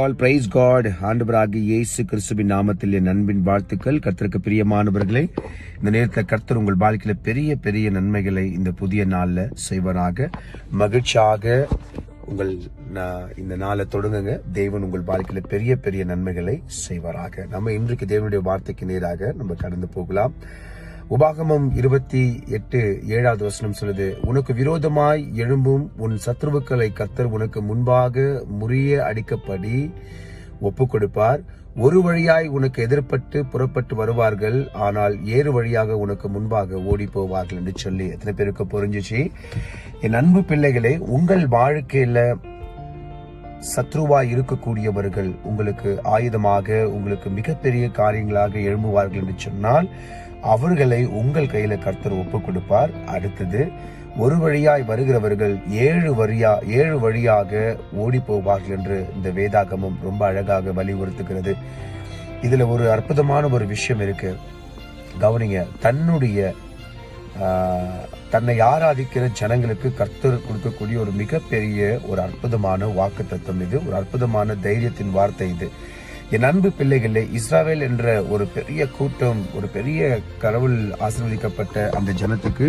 All price God ஆண்டவராகி இயேசு கிறிஸ்துவின் நாமத்தில் என் அன்பின் வாழ்த்துக்கள். கர்த்தருக்கு பிரியமானவர்களே இந்த நேரத்தில் கர்த்தர் உங்கள் வாழ்க்கையில பெரிய பெரிய நன்மைகளை இந்த புதிய நாளில் செய்வராக. மகிழ்ச்சியாக உங்கள் இந்த நாளை தொடங்குங்க. தேவன் உங்கள் வாழ்க்கையில பெரிய பெரிய நன்மைகளை செய்வாராக. நம்ம இன்றைக்கு தேவனுடைய வார்த்தைக்கு நேராக நம்ம கடந்து போகலாம். உபாகமம் இருபத்தி எட்டு ஏழாவது வசனம் சொல்லுது உனக்கு விரோதமாய் எழும்பும் உன் சத்ருவுக்களை கத்தர் உனக்கு முன்பாக முறிய அடிக்கப்படி ஒப்பு கொடுப்பார் ஒரு வழியாய் உனக்கு எதிர்ப்பட்டு புறப்பட்டு வருவார்கள் ஆனால் ஏறு வழியாக உனக்கு முன்பாக ஓடி போவார்கள் என்று சொல்லி எத்தனை பேருக்கு புரிஞ்சுச்சு? என் அன்பு பிள்ளைகளே உங்கள் வாழ்க்கையில சத்ருவாய் இருக்கக்கூடியவர்கள் உங்களுக்கு ஆயுதமாக உங்களுக்கு மிகப்பெரிய காரியங்களாக எழும்புவார்கள் என்று சொன்னால் அவர்களை உங்கள் கையில கர்த்தர் ஒப்பு கொடுப்பார் அடுத்தது ஒரு வழியாய் வருகிறவர்கள் ஏழு வழியா ஏழு வழியாக ஓடி போவார்கள் என்று இந்த வேதாகமம் ரொம்ப அழகாக வலியுறுத்துகிறது. இதுல ஒரு அற்புதமான ஒரு விஷயம் இருக்கு. கவனிங்க தன்னுடைய தன்னை ஆராதிக்கிற ஜனங்களுக்கு கர்த்தர் கொடுக்கக்கூடிய ஒரு மிகப்பெரிய ஒரு அற்புதமான வாக்கு தத்துவம் இது. ஒரு அற்புதமான தைரியத்தின் வார்த்தை இது. என் அன்பு பிள்ளைகளே இஸ்ராவேல் என்ற ஒரு பெரிய கூட்டம் ஒரு பெரிய கடவுள் ஆசிர்வதிக்கப்பட்ட அந்த ஜனத்துக்கு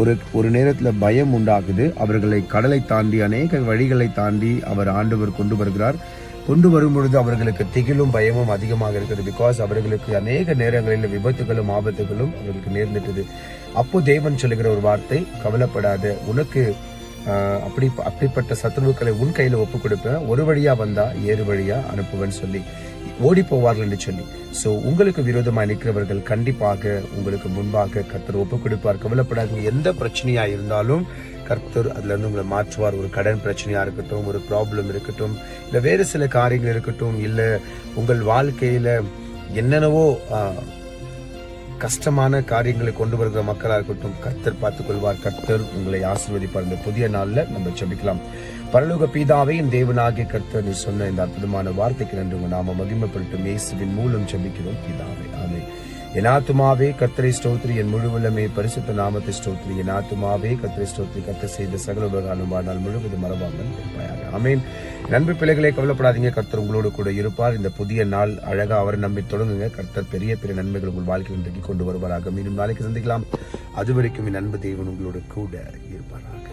ஒரு ஒரு நேரத்தில் பயம் உண்டாகுது. அவர்களை கடலை தாண்டி அநேக வழிகளை தாண்டி அவர் ஆண்டவர் கொண்டு வருகிறார். கொண்டு வரும் பொழுது அவர்களுக்கு திகிலும் பயமும் அதிகமாக இருக்குது. பிகாஸ் அவர்களுக்கு அநேக நேரங்களில் விபத்துகளும் ஆபத்துகளும் அவர்களுக்கு நேர்ந்துட்டது. அப்போ தேவன் சொல்லுகிற ஒரு வார்த்தை கவலைப்படாத உனக்கு அப்படி அப்படிப்பட்ட சத்ருக்களை உன் கையில் ஒப்பு கொடுப்பேன். ஒரு வழியா வந்தா ஏறு வழியா அனுப்புவேன்னு சொல்லி ஓடி போவார்கள் என்று சொல்லி. ஸோ உங்களுக்கு விரோதமாக நிற்கிறவர்கள் கண்டிப்பாக உங்களுக்கு முன்பாக கர்த்தர் ஒப்பு கொடுப்பார். கவலைப்படாதீங்க. எந்த பிரச்சனையா இருந்தாலும் கர்த்தர் அதுல இருந்து உங்களை மாற்றுவார். ஒரு கடன் பிரச்சனையா இருக்கட்டும் ஒரு ப்ராப்ளம் இருக்கட்டும் இல்லை வேறு சில காரியங்கள் இருக்கட்டும் இல்லை உங்கள் வாழ்க்கையில என்னென்னவோ கஷ்டமான காரியங்களை கொண்டு வருகிற மக்களாக இருக்கட்டும் கர்த்தர் பார்த்துக் கொள்வார் கர்த்தர் உங்களை ஆசீர்வதிப்பார். இந்த புதிய நாள்ல நம்ம ஜெபிக்கலாம். பரலோக பீதாவே என் தேவனாகிய கர்த்தர் நீ சொன்ன இந்த அற்புதமான வார்த்தைக்கு நன்றி. உங்க நாம மகிமைப்பட்டு இயேசுவின் மூலம் ஜெபிக்கிறோம். பீதாவை ஆமே என் ஆத்துமாவே கத்திரை ஸ்தோத்ரி என் முழுவலமே பரிசுத்த நாமத்தை ஸ்தோத்ரி என் ஆத்துமாவே கத்திரை ஸ்தோத்ரி கர்த்தர் செய்த சகல உபகாரம் முழுவதும் மறவாமல் இருப்பாயாக ஆமேன். நண்பு பிள்ளைகளே கவலைப்படாதீங்க. கர்த்தர் உங்களோடு கூட இருப்பார். இந்த புதிய நாள் அழகா அவரை நம்பி தொடங்குங்க. கர்த்தர் பெரிய பெரிய நன்மைகள் உங்கள் வாழ்க்கையில் இன்றைக்கு கொண்டு வருவாராக. மீண்டும் நாளைக்கு சந்திக்கலாம். அது வரைக்கும் என் அன்பு தேவன் உங்களோட கூட இருப்பாராக.